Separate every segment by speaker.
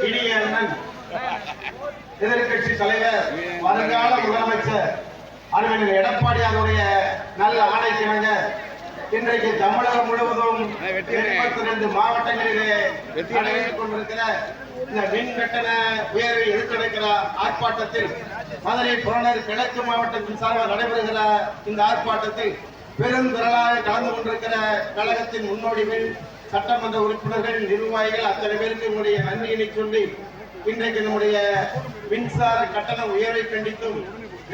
Speaker 1: இனிய அண்ணன் எதிர்கட்சி தலைவர் வருங்கால முதலமைச்சர் அறிவியல் எடப்பாடி அவருடைய நல்ல கிணங்க இன்றைக்கு தமிழகம் முழுவதும் எண்பத்தி ரெண்டு மாவட்டங்களிலே நடைபெற்றுக் கொண்டிருக்கிற இந்த மின் கட்டண உயர்வை எதிர்த்துரைக்கிற ஆர்ப்பாட்டத்தில் மதுரை புறநர் கிழக்கு மாவட்டத்தின் சார்பாக நடைபெறுகிற இந்த ஆர்ப்பாட்டத்தில் பெருந்திரளாக கலந்து கொண்டிருக்கிற கழகத்தின் முன்னோடிகள் சட்டமன்ற உறுப்பினர்கள் நிர்வாகிகள் அத்தனை பேருக்கு என்னுடைய நன்றியினை சொல்லி இன்றைக்கு நம்முடைய மின்சார கட்டண உயர்வை கண்டித்தும்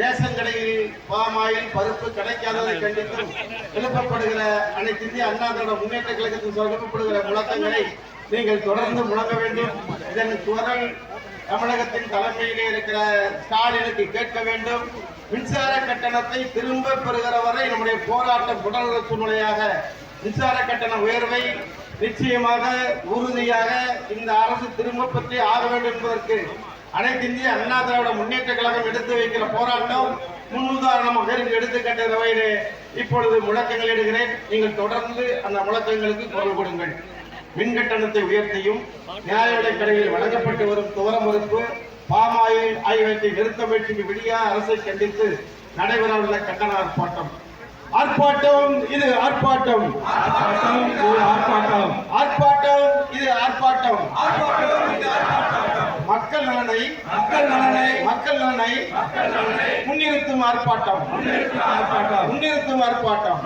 Speaker 1: ரேஷன் கடையில் பாமாயில் பருப்பு கிடைக்காததை கண்டித்தும் எழுப்பப்படுகிற அனைத்து இந்திய அண்ணா திராவிட முன்னேற்ற கழகத்தின் எழுப்பப்படுகிற முழக்கங்களை நீங்கள் தொடர்ந்து முழங்க வேண்டும். இதன் குரல் தமிழகத்தின் தலைமையிலே இருக்கிற ஸ்டாலினுக்கு கேட்க வேண்டும். மின்சார கட்டணத்தை திரும்ப பெறுகிற வரை நம்முடைய போராட்டம் தொடர்கிற சூழ்நிலையாக மின்சார கட்டண உயர்வை நிச்சயமாக உறுதியாக இந்த அரசு திரும்ப பற்றி ஆக வேண்டும் என்பதற்கு அனைத்து இந்திய அண்ணா திராவிட முன்னேற்ற கழகம் எடுத்து வைக்கிற போராட்டம் முன்னுதாரணமாக இருக்கு எடுத்துக்கட்ட வகையிலே இப்பொழுது முழக்கங்கள் இடுகிறேன். நீங்கள் தொடர்ந்து அந்த முழக்கங்களுக்கு குரல் கொடுங்கள். மின் கட்டணத்தை உயர்த்தியும் நியாய விலைக் வழங்கப்பட்டு வரும் துவர மறுப்பு பாமாயில் ஆகியவற்றை நிறுத்த முயற்சிக்கு விடியா அரசை கண்டித்து நடைபெறவுள்ள கட்டண ஆர்ப்பாட்டம். ஆர்ப்பாட்டம் இது ஆர்ப்பாட்டம்.
Speaker 2: ஆர்ப்பாட்டம் இது ஆர்ப்பாட்டம்.
Speaker 1: ஆர்ப்பாட்டம் இது ஆர்ப்பாட்டம் மக்கள் நலனை
Speaker 2: மக்கள் நலனை
Speaker 1: மக்கள் நலனை முன்னிறுத்தும் ஆர்ப்பாட்டம்
Speaker 2: ஆர்ப்பாட்டம்.
Speaker 1: முன்னிறுத்தும் ஆர்ப்பாட்டம்.